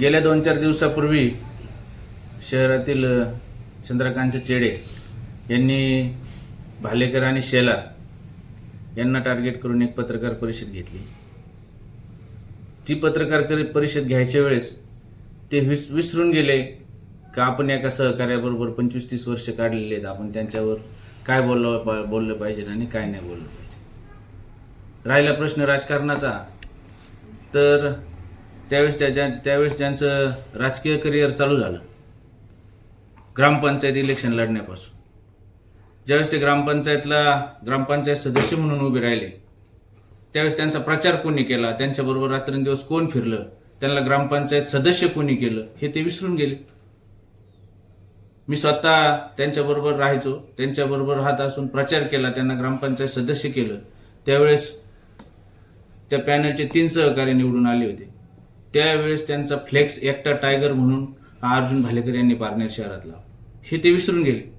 गेल्या दोन चार दिवसापूर्वी शहरातील चंद्रकांत चेडे यांनी भालेकर आणि शेलार यांना टार्गेट करून एक पत्रकार परिषद घेतली. ती पत्रकार परिषद घ्यायच्या वेळेस ते विस विसरून गेले का आपण एका सहकार्याबरोबर पंचवीस तीस वर्ष काढलेले आहेत? आपण त्यांच्यावर काय बोललं पा- बोललं पाहिजे आणि काय नाही बोललं पाहिजे? राहिला प्रश्न राजकारणाचा. तर त्यावेळेस त्या ज्या- त्यावेळेस ज्यांचं राजकीय करिअर चालू झालं. ग्रामपंचायत इलेक्शन लढण्यापासून. ज्यावेळेस ते ग्रामपंचायतला ग्रामपंचायत सदस्य म्हणून उभे राहिले त्यावेळेस त्यांचा प्रचार कोणी केला? त्यांच्याबरोबर रात्रंदिवस कोण फिरलं? त्यांना ग्रामपंचायत सदस्य कोणी केलं? हे ते विसरून गेले. मी स्वतः त्यांच्याबरोबर राहायचो त्यांच्याबरोबर राहत असून प्रचार केला त्यांना ग्रामपंचायत सदस्य केलं. त्यावेळेस त्या पॅनलचे तीन सहकारी निवडून आले होते. त्यावेळेस त्यांचा फ्लेक्स एकटा टायगर म्हणून अर्जुन भालेकर यांनी पारनेर शहरात लावला हे ते विसरून गेले.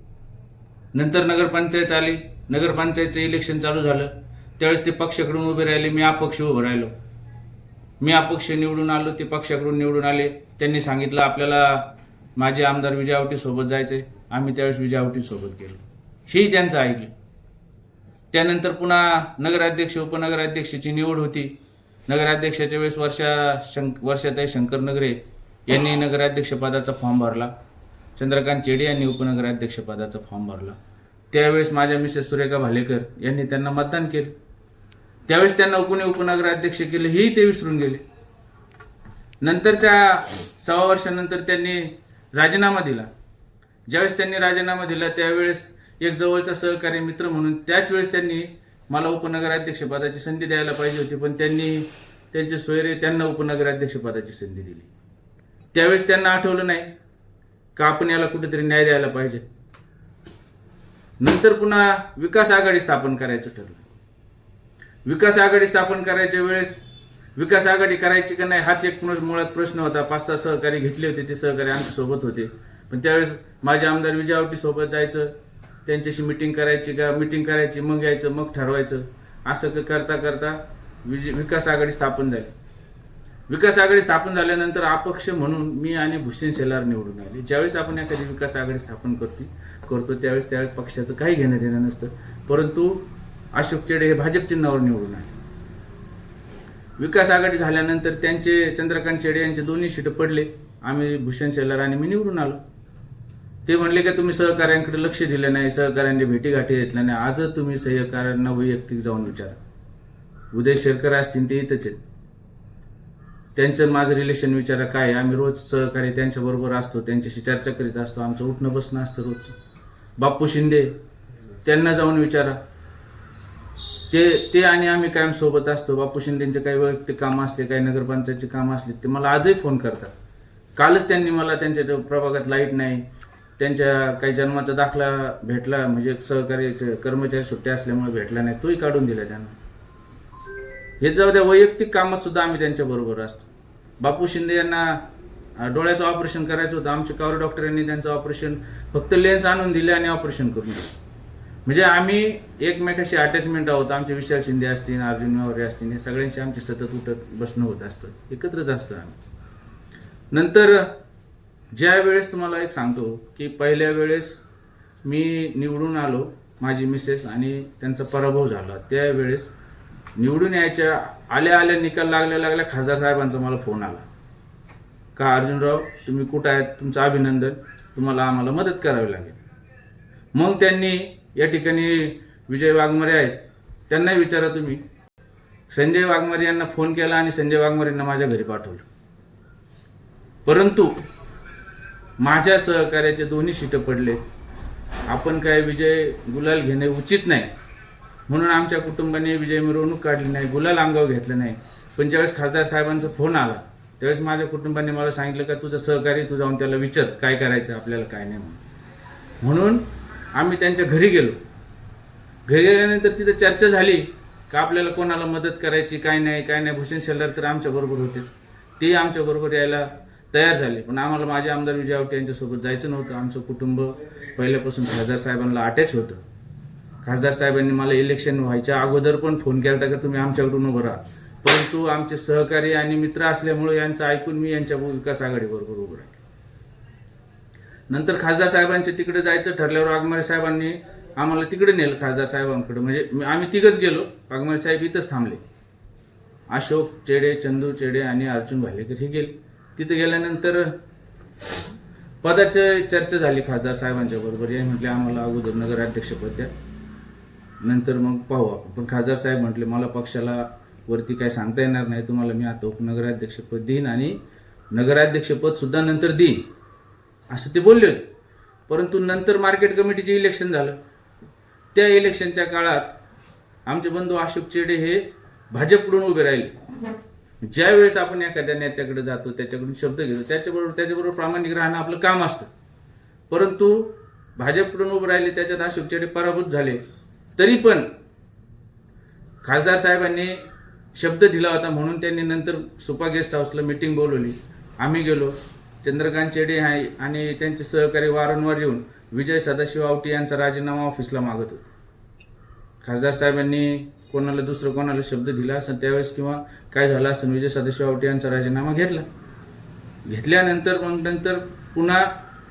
नंतर नगरपंचायत आली. नगरपंचायतचं इलेक्शन चालू झालं. त्यावेळेस ते पक्षाकडून उभे राहिले. मी अपक्ष उभं राहिलो. मी अपक्ष निवडून आलो. ते पक्षाकडून निवडून आले. त्यांनी सांगितलं आपल्याला माझे आमदार विजय आवटी सोबत जायचे आम्ही त्यावेळेस विजय गेलो. हेही त्यांचं ऐकलं. त्यानंतर पुन्हा नगराध्यक्ष उपनगराध्यक्षाची निवड होती. नगराध्यक्षाच्या वेळेस वर्षा शंक वर्षाताई शंकर नगरे यांनी नगराध्यक्षपदाचा फॉर्म भरला. चंद्रकांत चेडे यांनी उपनगराध्यक्षपदाचा फॉर्म भरला. त्यावेळेस माझ्या मिसेस सुरेखा भालेकर यांनी त्यांना मतदान केलं. त्यावेळेस त्यांना कोणी उपनगराध्यक्ष केले हेही ते विसरून गेले. नंतरच्या सव्वा वर्षानंतर त्यांनी राजीनामा दिला. ज्यावेळेस त्यांनी राजीनामा दिला त्यावेळेस एक जवळचा सहकारी मित्र म्हणून त्याच वेळेस त्यांनी मला उपनगराध्यक्षपदाची संधी द्यायला पाहिजे होती पण त्यांनी त्यांचे सोयरे त्यांना उपनगराध्यक्षपदाची संधी दिली. त्यावेळेस त्यांना आठवलं नाही का आपण याला कुठेतरी न्याय द्यायला पाहिजे. नंतर पुन्हा विकास आघाडी स्थापन करायचं ठरलं. विकास आघाडी स्थापन करायच्या वेळेस विकास आघाडी करायची का नाही हाच एक मुळात प्रश्न होता. पाच सहा सहकारी घेतले होते ते सहकारी आमच्यासोबत होते. पण त्यावेळेस माझे आमदार विजयावटी सोबत जायचं. त्यांच्याशी मिटिंग करायची का मिटिंग करायची मग यायचं मग ठरवायचं. असं करता करता विजय विकास आघाडी स्थापन झाली. विकास आघाडी स्थापन झाल्यानंतर अपक्ष म्हणून मी आणि भूषण शेलार निवडून आले. ज्यावेळेस आपण एखादी विकास आघाडी स्थापन करते करतो त्यावेळेस त्यावेळेस पक्षाचं काही घेणं देणं नसतं. परंतु अशोक चेडे हे भाजप चिन्हावर निवडून आले. विकास आघाडी झाल्यानंतर त्यांचे चंद्रकांत चेडे यांचे दोन्ही सीट पडले. आम्ही भूषण शेलार आणि मी निवडून आलो. ते म्हणले का तुम्ही सहकाऱ्यांकडे लक्ष दिलं नाही सहकाऱ्यांनी भेटीगाठी घेतल्या नाही. आजच तुम्ही सहकाऱ्यांना वैयक्तिक जाऊन विचारा. उदय शेरकर असतील ते इथंच आहेत. त्यांचं माझं रिलेशन विचारा काय आम्ही रोज सहकारी त्यांच्याबरोबर असतो त्यांच्याशी चर्चा करीत असतो. आमचं उठणं बसणं असतं रोजचं. बाप्पू शिंदे त्यांना जाऊन विचारा. ते ते आणि आम्ही कायम सोबत असतो. बापू शिंदेचे काही वैयक्तिक कामं असले काही नगरपंचायतचे कामं असले ते मला आजही फोन करतात. कालच त्यांनी मला त्यांच्या प्रभागात लाइट नाही. त्यांच्या काही जन्माचा दाखला भेटला म्हणजे सहकारी ते कर्मचारी सुट्ट्या असल्यामुळे भेटला नाही. तोही काढून दिला त्यांना. हे जाऊ द्या वैयक्तिक कामात सुद्धा आम्ही त्यांच्या बरोबर असतो. बापू शिंदे यांना डोळ्याचं ऑपरेशन करायचं होतं. आमच्या कावर डॉक्टर यांनी त्यांचं ऑपरेशन फक्त लेन्स आणून दिले आणि ऑपरेशन करून दिलं. म्हणजे आम्ही एकमेकाशी अटॅचमेंट आहोत. आमचे विशाल शिंदे असतील अर्जुन वावरे असतील हे सगळ्यांशी आमचे सतत उठत बसणं होत असतं. एकत्रच असतो आम्ही. नंतर ज्या वेळेस तुम्हाला एक सांगतो की पहिल्या वेळेस मी निवडून आलो माझी मिसेस आणि त्यांचा पराभव झाला. त्यावेळेस निवडून यायच्या आल्या आल्या निकाल लागल्या लागल्या खासदार साहेबांचा मला फोन आला. का अर्जुनराव तुम्ही कुठं आहेत? तुमचं अभिनंदन. तुम्हाला आम्हाला मदत करावी लागेल. मग त्यांनी या ठिकाणी विजय वाघमारे आहेत. त्यांनाही विचारा तुम्ही. संजय वाघमारे यांना फोन केला आणि संजय वाघमारेंना माझ्या घरी पाठवलं. परंतु माझ्या सहकार्याचे दोन्ही शिटं पडले. आपण काय विजय गुलाल घेणे उचित नाही. म्हणून आमच्या कुटुंबाने विजय मिरवणूक काढली नाही गुलाल अंगावर घेतलं नाही. पण ज्यावेळेस खासदार साहेबांचा फोन आला त्यावेळेस माझ्या कुटुंबाने मला सांगितलं का तुझं सहकारी तू जाऊन त्याला विचार काय करायचं आपल्याला काय नाही म्हणून. म्हणून आम्ही त्यांच्या घरी गेलो. घरी गेल्यानंतर तिथं चर्चा झाली का आपल्याला कोणाला मदत करायची काय नाही काय नाही भूषण शेल्लर तर आमच्याबरोबर होते. ते आमच्याबरोबर यायला तयार झाले. पण आम्हाला माझे आमदार विजय आवटे यांच्यासोबत जायचं नव्हतं. आमचं कुटुंब पहिल्यापासून खासदार साहेबांना अटॅच होतं. खासदार साहेबांनी मला इलेक्शन व्हायच्या अगोदर पण फोन केला होता का तुम्ही आमच्याकडून उभं राहा. परंतु आमचे सहकारी आणि मित्र असल्यामुळे यांचं ऐकून मी यांच्या विकास आघाडीबरोबर उभं राहिले. नंतर खासदार साहेबांच्या तिकडे जायचं ठरल्यावर वाघमारे साहेबांनी आम्हाला तिकडे नेलं खासदार साहेबांकडे. म्हणजे आम्ही तिघंच गेलो. वाघमारे साहेब इथंच थांबले. अशोक चेडे चंदू चेडे आणि अर्जुन भालेकर हे गेले. तिथे गेल्यानंतर पदाची चर्चा झाली खासदार साहेबांच्या बरोबर. हे म्हटले आम्हाला अगोदर नगराध्यक्षपद द्या नंतर मग पाहू आपण. पण खासदार साहेब म्हटले मला पक्षाला वरती काय सांगता येणार नाही. तुम्हाला मी आता उपनगराध्यक्षपद देईन आणि नगराध्यक्षपद सुद्धा नंतर देईन. असं ते बोलले होते. परंतु नंतर मार्केट कमिटीचे इलेक्शन झालं. त्या इलेक्शनच्या काळात आमचे बंधू अशोक चेडे हे भाजपकडून उभे राहिले. ज्यावेळेस आपण एखाद्या नेत्याकडे जातो त्याच्याकडून शब्द घेतो त्याच्याबरोबर त्याच्याबरोबर प्रामाणिक राहणं आपलं काम असतं. परंतु भाजपकडून उभं राहिले त्याच्यात अशोक चेडे पराभूत झाले. तरी पण खासदार साहेबांनी शब्द दिला होता म्हणून त्यांनी नंतर सुपा गेस्ट हाऊसला मिटिंग बोलवली. आम्ही गेलो. चंद्रकांत चेडे आहे आणि त्यांचे सहकारी वारंवार येऊन विजय सदाशिव आवटी यांचा राजीनामा ऑफिसला मागत होते. खासदार साहेबांनी कोणाला दुसरं कोणाला शब्द दिला असेल त्यावेळेस किंवा काय झालं असेल विजय सदाशिव आवटे यांचा राजीनामा घेतला. घेतल्यानंतर मग नंतर पुन्हा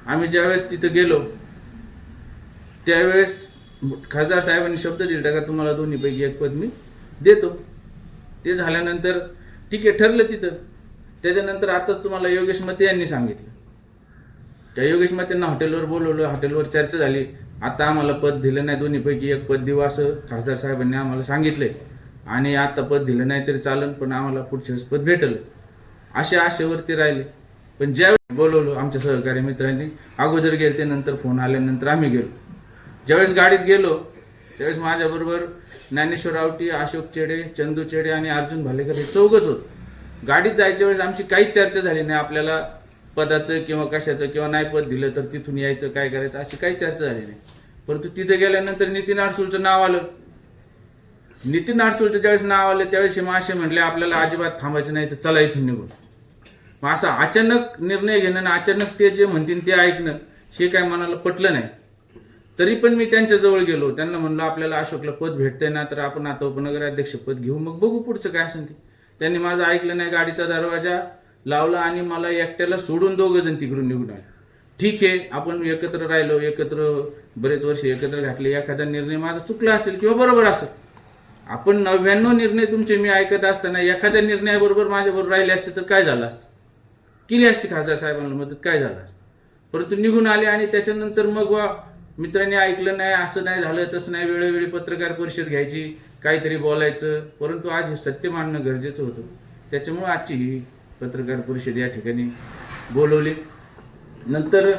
आम्ही ज्यावेळेस तिथं गेलो त्यावेळेस खासदार साहेबांनी शब्द दिला का तुम्हाला दोन्हीपैकी एक पद मी देतो. ते झाल्यानंतर ठीक आहे ठरलं तिथं. त्याच्यानंतर आताच तुम्हाला योगेश मते यांनी सांगितलं. त्या योगेश त्यांना हॉटेलवर बोलवलं हॉटेलवर चर्चा झाली. आता आम्हाला पद दिलं नाही दोन्हीपैकी एक पद देऊ असं खासदार साहेबांनी आम्हाला सांगितले. आणि आता पद दिलं नाही तरी चालन पण आम्हाला पुढच्या वेळेस पद भेटलं. असे आशेवरती राहिले. पण ज्यावेळेस बोलवलो आमच्या सहकारी मित्रांनी अगोदर गेले ते नंतर फोन आल्यानंतर आम्ही गेलो. ज्यावेळेस गाडीत गेलो त्यावेळेस माझ्याबरोबर ज्ञानेश्वर आवटी अशोक चेडे चंदू चेडे आणि अर्जुन भालेकर हे चौघच होत. गाडीत जायच्या वेळेस आमची काहीच चर्चा झाली नाही. आपल्याला पदाचं किंवा कशाचं किंवा नाही पद दिलं तर तिथून यायचं काय करायचं अशी काही चर्चा झाली नाही. परंतु तिथे गेल्यानंतर नितीन आडसूळचं नाव आलं. नितीन आडसूळचं ज्यावेळेस नाव आलं त्यावेळेस मग मासे म्हटले आपल्याला अजिबात थांबायचं नाही तर चला इथून निघून. मग असा अचानक निर्णय घेणं आणि अचानक ते जे म्हणतील ते ऐकणं हे काय मनाला पटलं नाही. तरी पण मी त्यांच्याजवळ गेलो. त्यांना म्हणलं आपल्याला अशोकला पद भेटतंय ना तर आपण आता उपनगराध्यक्ष पद घेऊ मग बघू पुढचं काय असेल ते. त्यांनी माझं ऐकलं नाही गाडीचा दरवाजा लावला आणि मला एकट्याला सोडून दोघं जण तिकडून निघून आले. ठीक आहे आपण एकत्र राहिलो एकत्र बरेच वर्ष एकत्र घातले एखादा निर्णय माझा चुकला असेल किंवा बरोबर असेल. आपण नव्याण्णव निर्णय तुमचे मी ऐकत असताना एखाद्या निर्णयाबरोबर माझ्याबरोबर राहिले असते तर काय झालं असतं? केली असते खासदार साहेबांना मदत? काय झालं असतं? परंतु निघून आले आणि त्याच्यानंतर मग वा मित्रांनी ऐकलं नाही असं नाही झालं तसं नाही वेळोवेळी पत्रकार परिषद घ्यायची काहीतरी बोलायचं. परंतु आज हे सत्य मांडणं गरजेचं होतं. त्याच्यामुळे आजची ही पत्रकार परिषद या ठिकाणी बोलवली. नंतर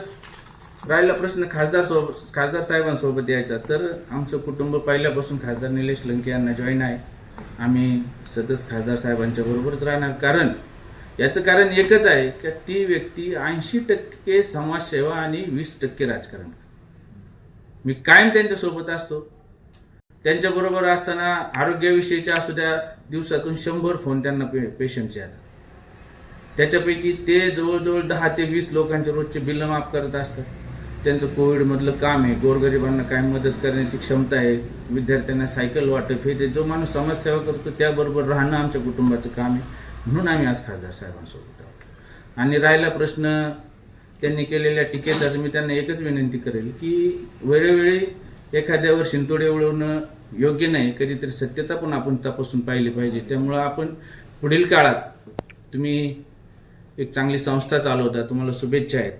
राहिला प्रश्न खासदार सोबत खासदार साहेबांसोबत यायचा तर आमचं कुटुंब पहिल्यापासून खासदार निलेश लंके यांना जॉईन आहे. आम्ही सतत खासदार साहेबांच्या बरोबरच राहणार. कारण याचं कारण एकच आहे की ती व्यक्ती ऐंशी टक्के समाजसेवा आणि वीस टक्के राजकारण. मी कायम त्यांच्यासोबत असतो. त्यांच्याबरोबर असताना आरोग्याविषयीच्या असू द्या दिवसातून शंभर फोन त्यांना पे पेशंटचे आले त्याच्यापैकी ते जवळजवळ दहा ते वीस लोकांचे रोजचे बिल माफ करत असतात. त्यांचं कोविडमधलं काम आहे गोरगरिबांना काय मदत करण्याची क्षमता आहे विद्यार्थ्यांना सायकल वाटप हे ते जो माणूस समाजसेवा करतो त्याबरोबर राहणं आमच्या कुटुंबाचं काम आहे. म्हणून आम्ही आज खासदार साहेबांसोबत आहोत. आणि राहिला प्रश्न त्यांनी केलेल्या टीकेचा मी त्यांना एकच विनंती करेल की वेळोवेळी एखाद्यावर शिंतोडे उडवणं योग्य नाही कधीतरी सत्यता पण आपण तपासून पाहिली पाहिजे. त्यामुळं आपण पुढील काळात तुम्ही एक चांगली संस्था चालवता तुम्हाला शुभेच्छा आहेत.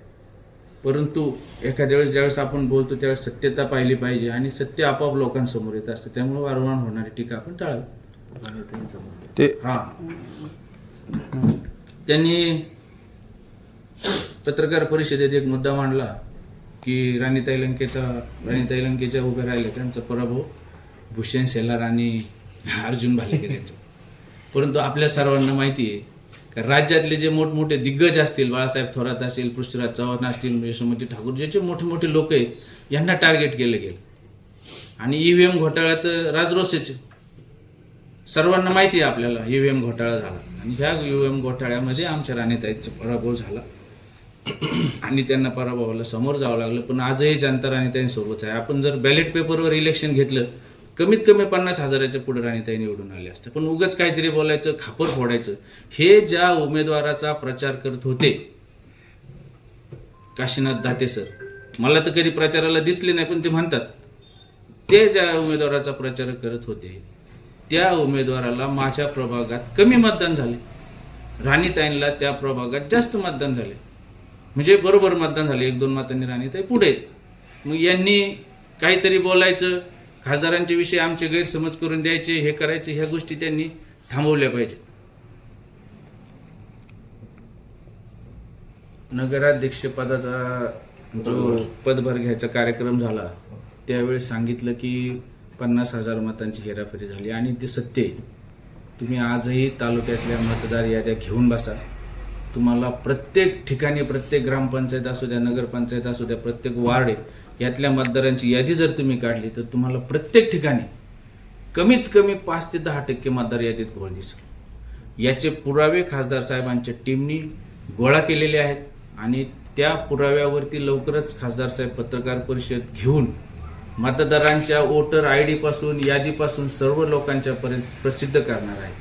परंतु एखाद्या वेळेस ज्यावेळेस आपण बोलतो त्यावेळेस सत्यता पाहिली पाहिजे आणि सत्य आपोआप लोकांसमोर येत असतं. त्यामुळे वारंवार होणारी टीका आपण टाळावी. ते हा. त्यांनी पत्रकार परिषदेत एक मुद्दा मांडला की राणीताई लंकेचा राणीताई लंकेच्या उभ्या राहिल्या त्यांचा पराभव भूषण शेलार आणि अर्जुन भालेकर यांचा परंतु आपल्या सर्वांना माहिती आहे कारण राज्यातले जे मोठमोठे दिग्गज असतील बाळासाहेब थोरात असतील पृथ्वीराज चव्हाण असतील यशोमती ठाकूर जे जे मोठे मोठे लोक आहेत यांना टार्गेट केलं गेलं. आणि ईव्हीएम घोटाळ्यात राजरोसेच सर्वांना माहिती आहे आपल्याला ईव्हीएम घोटाळा झाला. आणि ह्या ईव्हीएम घोटाळ्यामध्ये आमच्या राणीताईचा पराभव झाला. आणि त्यांना पराभवाला समोर जावं लागलं. पण आजही जनता राणेताईंसोबत आहे. आपण जर बॅलेट पेपरवर इलेक्शन घेतलं कमीत कमी पन्नास हजाराच्या पुढे राणीताई निवडून आले असते. पण उगाच काहीतरी बोलायचं खापर फोडायचं. हे ज्या उमेदवाराचा प्रचार करत होते काशीनाथ दाते सर मला तर कधी प्रचाराला दिसले नाही पण ते म्हणतात ते ज्या उमेदवाराचा प्रचार करत होते त्या उमेदवाराला माझ्या प्रभागात कमी मतदान झाले. राणीताईंना त्या प्रभागात जास्त मतदान झाले. म्हणजे बरोबर मतदान झाले. एक दोन मतांनी राणीताई पुढे मग यांनी काहीतरी बोलायचं खासदारांच्या विषयी आमचे गैरसमज करून द्यायचे हे करायचे ह्या गोष्टी त्यांनी थांबवल्या पाहिजे. नगराध्यक्षपदाचा जो पदभार घ्यायचा कार्यक्रम झाला त्यावेळी सांगितलं की पन्नास हजार मतांची हेराफेरी झाली आणि ते सत्य तुम्ही आजही तालुक्यातल्या मतदार याद्या घेऊन बसा. तुम्हाला प्रत्येक ठिकाणी प्रत्येक ग्रामपंचायत असू द्या नगरपंचायत असू द्या प्रत्येक वार्ड यातल्या मतदारांची यादी जर तुम्ही काढली तर तुम्हाला प्रत्येक ठिकाणी कमीत कमी पाच ते दहा टक्के मतदार यादीत घोळ दिसेल. याचे पुरावे खासदार साहेबांच्या टीमनी गोळा केलेले आहेत आणि त्या पुराव्यावरती लवकरच खासदार साहेब पत्रकार परिषद घेऊन मतदारांच्या वोटर आय डीपासून यादीपासून सर्व लोकांच्यापर्यंत प्रसिद्ध करणार आहे.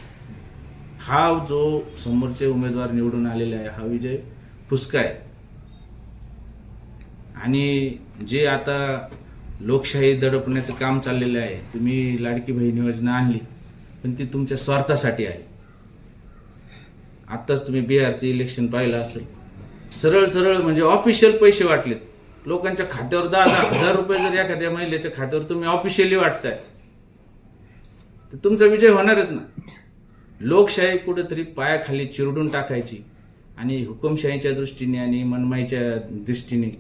हा जो समोरचे उमेदवार निवडून आलेले आहे हा विजय फुसका आहे आणि जे आता लोकशाही दडपण्याचं काम चाललेलं आहे तुम्ही लाडकी बहीण योजना आणली पण ती तुमच्या स्वार्थासाठी आहे. आत्ताच तुम्ही बिहारचं इलेक्शन पाहिलं असेल. सरळ सरळ म्हणजे ऑफिशियल पैसे वाटलेत. लोकांच्या खात्यावर दहा दहा हजार रुपये जर एखाद्या महिलेच्या खात्यावर तुम्ही ऑफिशियली वाटताय तर तुमचा विजय होणारच ना. लोकशाही कुठेतरी पायाखाली चिरडून टाकायची आणि हुकुमशाहीच्या दृष्टीने आणि मनमाईच्या दृष्टीने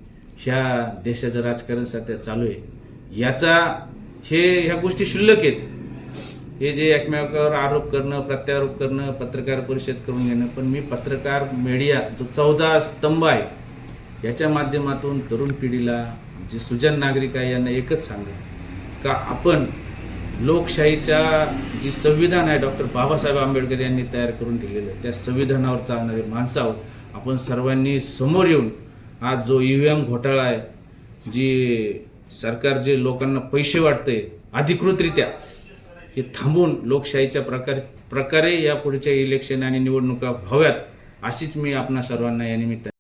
ह्या देशाचं राजकारण सध्या चालू आहे. याचा हे ह्या गोष्टी शुल्लक आहेत. हे जे एकमेकावर आरोप करणं प्रत्यारोप करणं पत्रकार परिषद करून घेणं पण मी पत्रकार मीडिया जो चौदा स्तंभ आहे याच्या माध्यमातून तरुण पिढीला जे सुजन नागरिक आहे यांना एकच सांगा का आपण लोकशाहीच्या जी संविधान आहे डॉक्टर बाबासाहेब आंबेडकर यांनी तयार करून दिलेलं त्या संविधानावर चालणारे माणसं आहोत. आपण सर्वांनी समोर येऊन आज जो ईव्हीएम घोटाळा आहे जी सरकार जे लोकांना पैसे वाटते अधिकृतरित्या हे थांबून लोकशाहीच्या प्रकार प्रकारे या पुढच्या इलेक्शन आणि निवडणुका व्हाव्यात अशीच मी आपणा सर्वांना या निमित्ताने